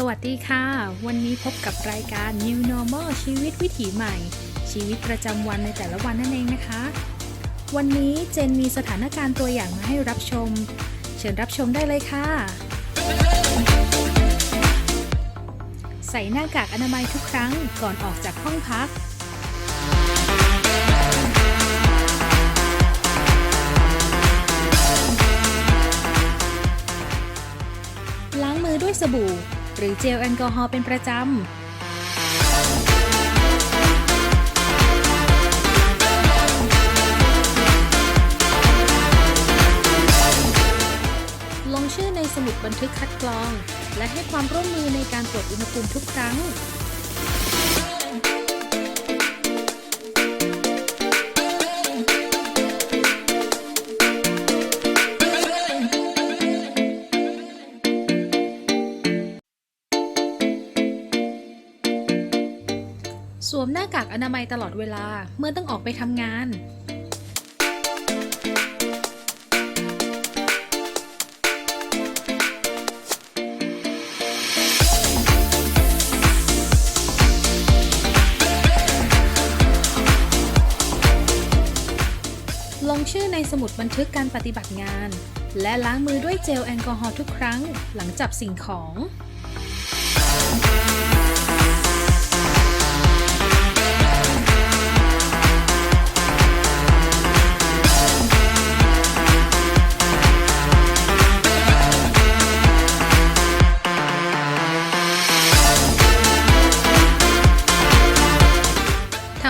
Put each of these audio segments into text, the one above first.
สวัสดีค่ะ วันนี้พบกับรายการ New Normal ชีวิตวิถีใหม่ ชีวิตประจำวันในแต่ละวันนั่นเองนะคะ วันนี้เจนมีสถานการณ์ตัวอย่างมาให้รับชม เชิญรับชมได้เลยค่ะ ใส่หน้ากากอนามัยทุกครั้งก่อนออกจากห้องพักล้างมือด้วยสบู่ หรือเจลแอลกอฮอล์เป็นประจำลงชื่อในสมุดบันทึกคัดกรอง และให้ความร่วมมือในการตรวจอุณหภูมิทุกครั้ง สวมหน้ากากอนามัยตลอดเวลาเมื่อต้องออกไปทำงาน ลงชื่อในสมุดบันทึกการปฏิบัติงาน และล้างมือด้วยเจลแอลกอฮอล์ทุกครั้งหลังจับสิ่งของ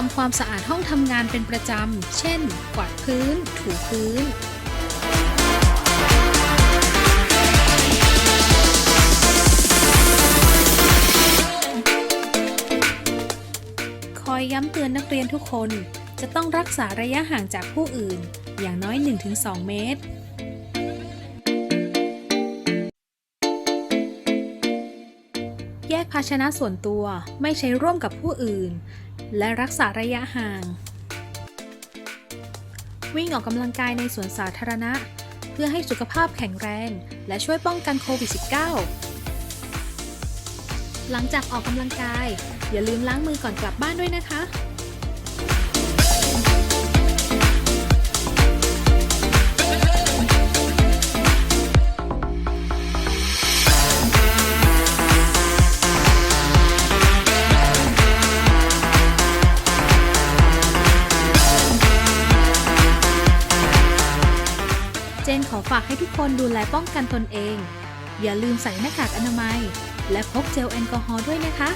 ทำความสะอาดห้องทำงานเป็นประจำ เช่น กวาดพื้น ถูพื้น คอยย้ำเตือนนักเรียนทุกคน จะต้องรักษาระยะห่างจากผู้อื่น อย่างน้อย 1-2 เมตรแยกภาชนะส่วนตัวไม่ใช้ร่วมกับผู้อื่น และรักษาระยะห่าง วิ่งออกกำลังกายในสวนสาธารณะ เพื่อให้สุขภาพแข็งแรง และช่วยป้องกันโควิด -19 หลังจากออกกำลังกาย อย่าลืมล้างมือก่อนกลับบ้านด้วยนะคะ เจนขอฝากให้ทุกคนดูแลป้องกันตนเอง อย่าลืมใส่หน้ากากอนามัย และพกเจลแอลกอฮอล์ด้วยนะคะ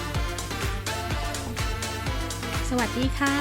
สวัสดีค่ะ